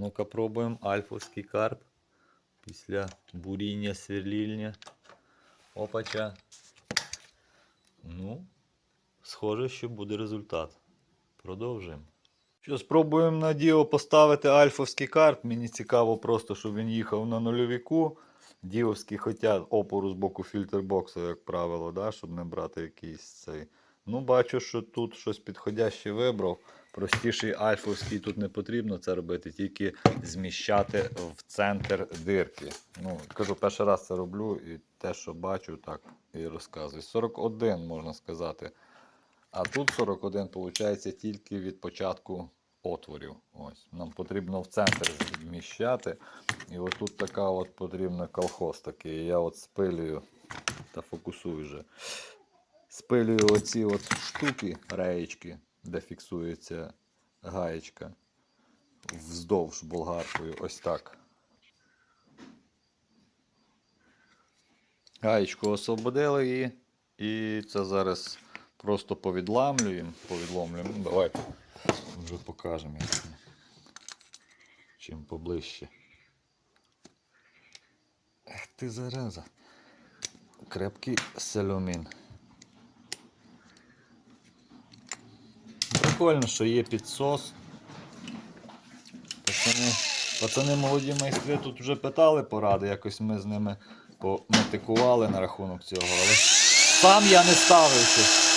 Ну-ка пробуємо альфовський карп. Після буріння, сверління. Опача. Ну, схоже, що буде результат. Продовжуємо. Що, спробуємо на діо поставити альфовський карп. Мені цікаво просто, щоб він їхав на нульовіку. Діовські хотять опору з боку фільтрбоксу, як правило, да, щоб не брати якийсь цей. Ну, бачу, що тут щось підходяще вибрав. Простіший альфовський тут не потрібно це робити, тільки зміщати в центр дирки. Ну, кажу, перший раз це роблю і те, що бачу, так і розказую. 41, можна сказати. А тут 41, виходить, тільки від початку отворів. Ось. Нам потрібно в центр зміщати. І отут така от потрібна колхоз такий. Я от спилюю та фокусую вже. Спилюю оці от штуки, реєчки, де фіксується гаєчка. Вздовж болгаркою. Ось так. Гаєчку освободили її. І це зараз просто повідламлюємо. Повідломлюємо. Ну, давайте вже покажемо. Чим поближче. Ех ти зараза. Крепкий селюмін. Прикольно, що є підсос. Пацани, пацани молоді майстри тут вже питали поради, якось ми з ними пометикували на рахунок цього, але сам я не ставився.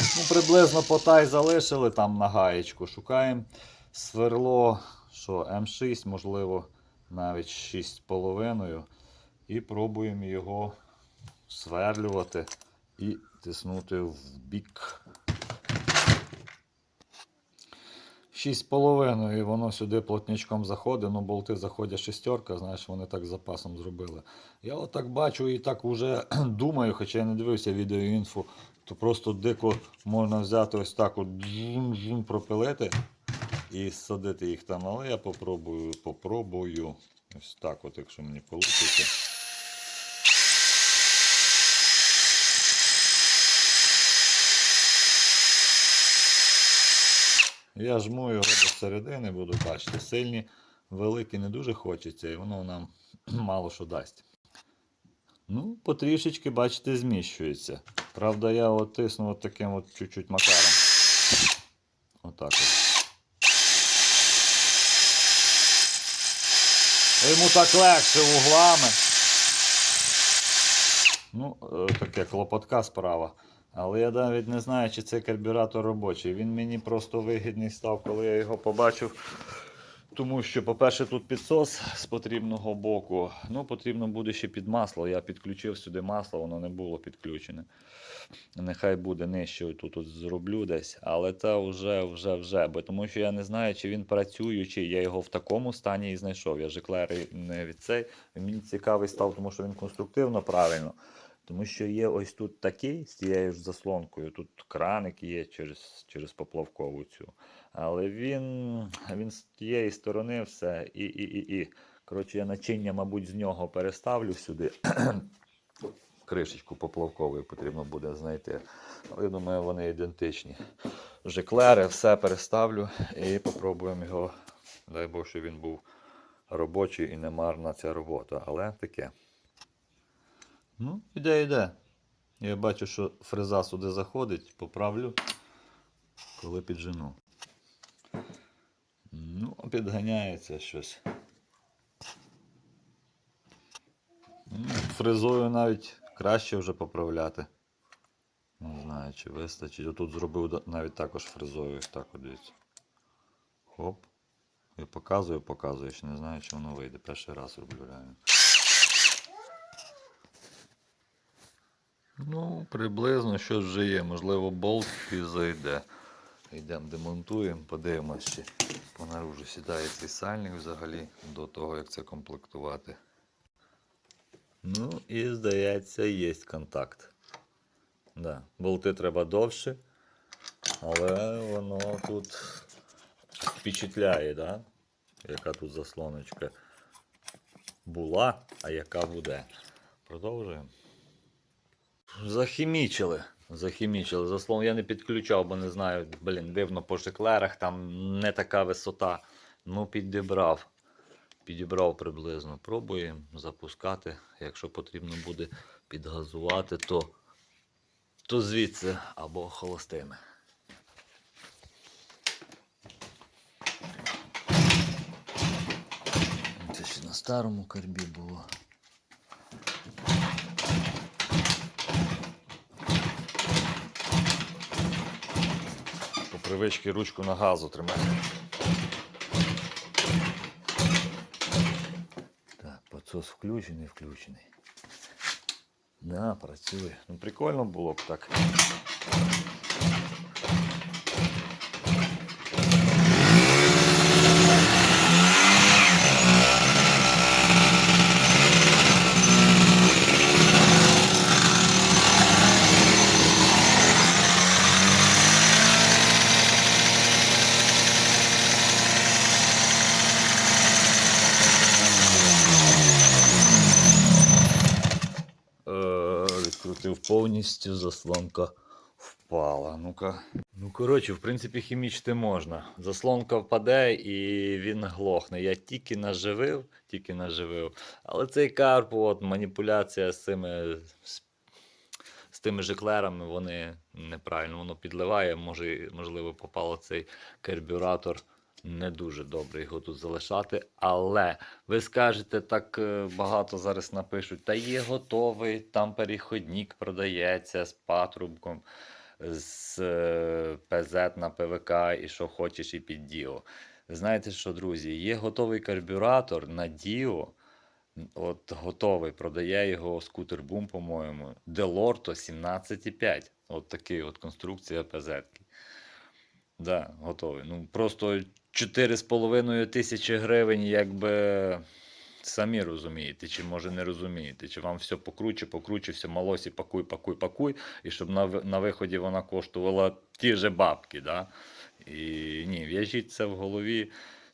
Ну, приблизно потай залишили там на гаєчку. Шукаємо сверло, що М6, можливо, навіть 6,5. І пробуємо його сверлювати і тиснути в бік. 6,5 і воно сюди плотнячком заходить, ну болти заходять шестерка, знаєш, вони так з запасом зробили. Я отак бачу і так вже думаю, хоча я не дивився відеоінфу, то просто дико можна взяти ось так от джун-джун пропилити і садити їх там. Але я попробую, попробую. Ось так от, якщо мені вийде. Я жму його до середини, буду бачити. Сильні, великі не дуже хочеться, і воно нам мало що дасть. Ну, потрішечки, бачите, зміщується. Правда, я от тисну от таким от чуть-чуть макаром. Отак от. Йому так легше углами. Ну, е, таке клопотка справа. Але я навіть не знаю, чи цей карбюратор робочий. Він мені просто вигідний став, коли я його побачив. Тому що, по-перше, тут підсос з потрібного боку. Ну, потрібно буде ще під масло. Я підключив сюди масло, воно не було підключене. Нехай буде нижче, тут от зроблю десь. Але це вже, вже, вже. Бо тому що я не знаю, чи він працюючий. Я його в такому стані і знайшов. Я жеклери не від цей. Мені цікавий став, тому що він конструктивно правильно. Тому що є ось тут такий з цією ж заслонкою. Тут краник є через, через поплавкову цю. Але він, він з тієї сторони все і, і, і, і. Коротше, я начиння, мабуть, з нього переставлю сюди. Кришечку поплавковою потрібно буде знайти. Але я думаю, вони ідентичні. Жеклери, все переставлю і попробуємо його. Дай Бог, щоб він був робочий і не марна ця робота. Але таке. Ну, іде, іде. Я бачу, що фреза сюди заходить, поправлю, коли піджену. Ну, підганяється щось. М, Фрезою навіть краще вже поправляти. Не знаю, чи вистачить. Отут зробив навіть також фрезою. Так дивіться. Хоп. Я показую, показую, ще не знаю, чи воно вийде. Перший раз роблю реально. Ну, приблизно щось вже є. Можливо, болт і зайде. Йдемо демонтуємо, подивимося, чи понаружу сідає цей сальник взагалі до того, як це комплектувати. Ну і здається, є контакт. Да. Болти треба довше, але воно тут впечатляє, да? яка тут заслоночка була, а яка буде. Продовжуємо. Захімічили. Захімічили. Заслон я не підключав, бо не знаю, блін, дивно по шеклерах, там не така висота. Ну, підібрав. Підібрав приблизно. Пробуємо запускати. Якщо потрібно буде підгазувати, то, то звідси або холостими. Це ще на старому карбі було. По привичці ручку на газу тримати. Так, подсос включений, включений. Да, працює. Ну прикольно було б так. Е, відкрутив повністю, заслонка впала. Ну-ка. Ну, коротше, в принципі, хімічити можна. Заслонка впаде і він глохне. Я тільки наживив, тільки наживив. Але цей карп, от, маніпуляція з цими. З, тими жиклерами, вони неправильно воно підливає. Може, можливо, попало цей карбюратор. Не дуже добре його тут залишати, але ви скажете, так е, багато зараз напишуть, та є готовий, там переходник продається з патрубком, з е, ПЗ на ПВК і що хочеш, і під Діо. Знаєте що, друзі, є готовий карбюратор на Діо. От готовий, продає його скутер Бум, по-моєму. Делорто 17,5. От такий от конструкція ПЗ. Да, готовий. Ну просто 4,5 тисячі гривень, якби самі розумієте, чи може не розумієте, чи вам все покруче, покруче, все малосі, пакуй, пакуй, пакуй, і щоб на, на виході вона коштувала ті же бабки. Да? І ні, в'яжіть це в голові,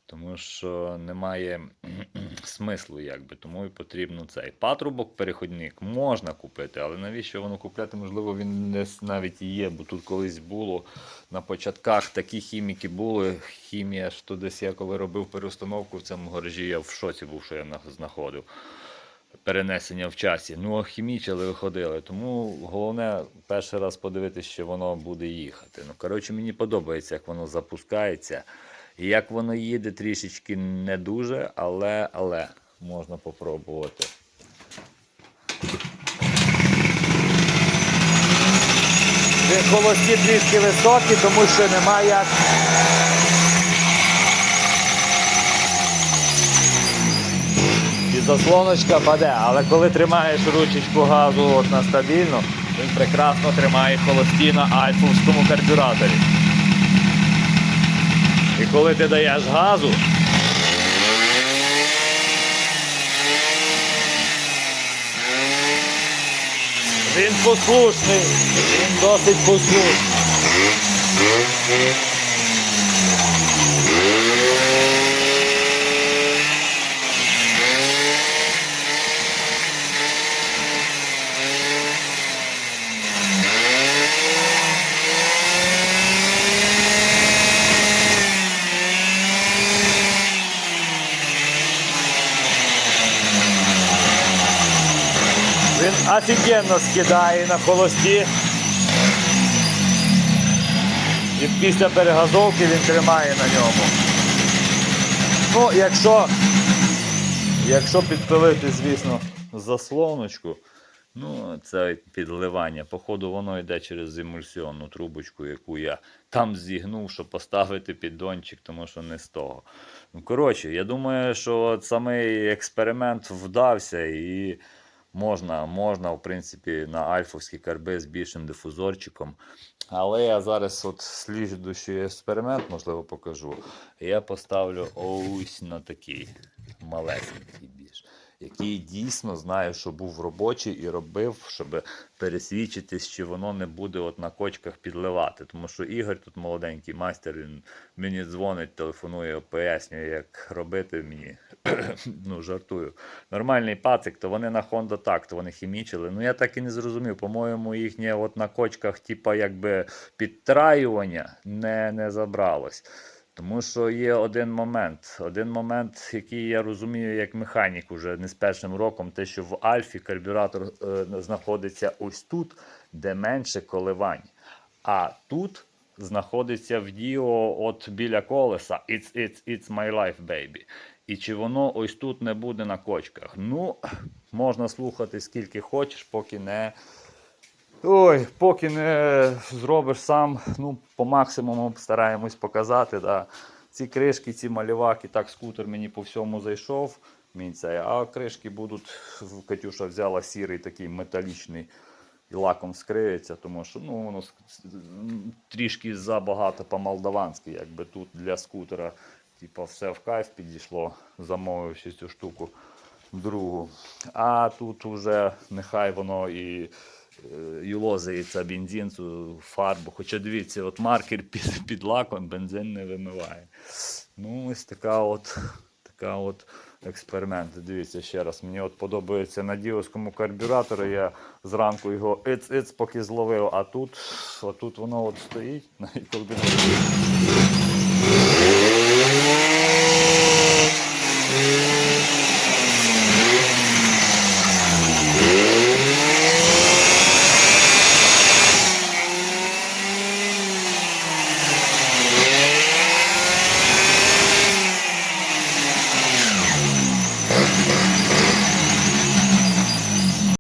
тому що немає смислу, якби, тому і потрібно цей. Патрубок, переходник можна купити, але навіщо воно купляти? Можливо, він не навіть є, бо тут колись було на початках такі хіміки були. Хімія, що десь я коли робив переустановку в цьому гаражі, я в шоці був, що я знаходив. Перенесення в часі. Ну, хімічили, виходили. Тому головне перший раз подивитися, що воно буде їхати. Ну, коротше, мені подобається, як воно запускається. Як воно їде трішечки не дуже, але, але можна попробувати. Холості трішки високі, тому що немає як. І заслоночка паде, але коли тримаєш ручечку газу от на стабільно, він прекрасно тримає холості на альфовському карбюраторі. І коли ти даєш газу, він послушний, він досить послушний. Він офігенно скидає на холості. І після перегазовки він тримає на ньому. Ну, якщо, якщо підпилити, звісно, заслоночку, ну, це підливання. Походу, воно йде через емульсіонну трубочку, яку я там зігнув, щоб поставити піддончик, тому що не з того. Ну, коротше, я думаю, що от самий експеримент вдався і можна, можна, в принципі, на альфовські карби з більшим дифузорчиком. Але я зараз от слідуючий експеримент, можливо, покажу. Я поставлю ось на такий малесенький. Який дійсно знає, що був робочий і робив, щоб пересвідчитись, чи воно не буде от на кочках підливати. Тому що Ігор тут молоденький майстер, він мені дзвонить, телефонує, пояснює, як робити мені. ну, жартую. Нормальний пацик, то вони на Honda так, то вони хімічили. Ну я так і не зрозумів. По-моєму, їхнє от на кочках, типа, якби підтраювання не, не забралось. Тому що є один момент. Один момент, який я розумію як механік уже не з першим роком, те, що в Альфі карбюратор е, знаходиться ось тут, де менше коливань. А тут знаходиться в Діо от біля колеса. It's, it's, it's my life, baby. І чи воно ось тут не буде на кочках? Ну, можна слухати скільки хочеш, поки не. Ой, поки не зробиш сам, ну, по максимуму стараємось показати. Да. Ці кришки, ці малюваки, так скутер мені по всьому зайшов. Мій а кришки будуть, Катюша взяла сірий такий металічний і лаком скриється, тому що ну, воно трішки забагато по-молдаванськи, якби тут для скутера. Типа все в кайф підійшло, замовивши цю штуку другу. А тут вже нехай воно і е, юлозається бензин, цю фарбу. Хоча дивіться, от маркер під, під лаком бензин не вимиває. Ну, ось така от, така от експеримент. Дивіться ще раз. Мені от подобається на діовському карбюраторі. Я зранку його іц-іц поки зловив, а тут, а тут воно от стоїть. навіть коли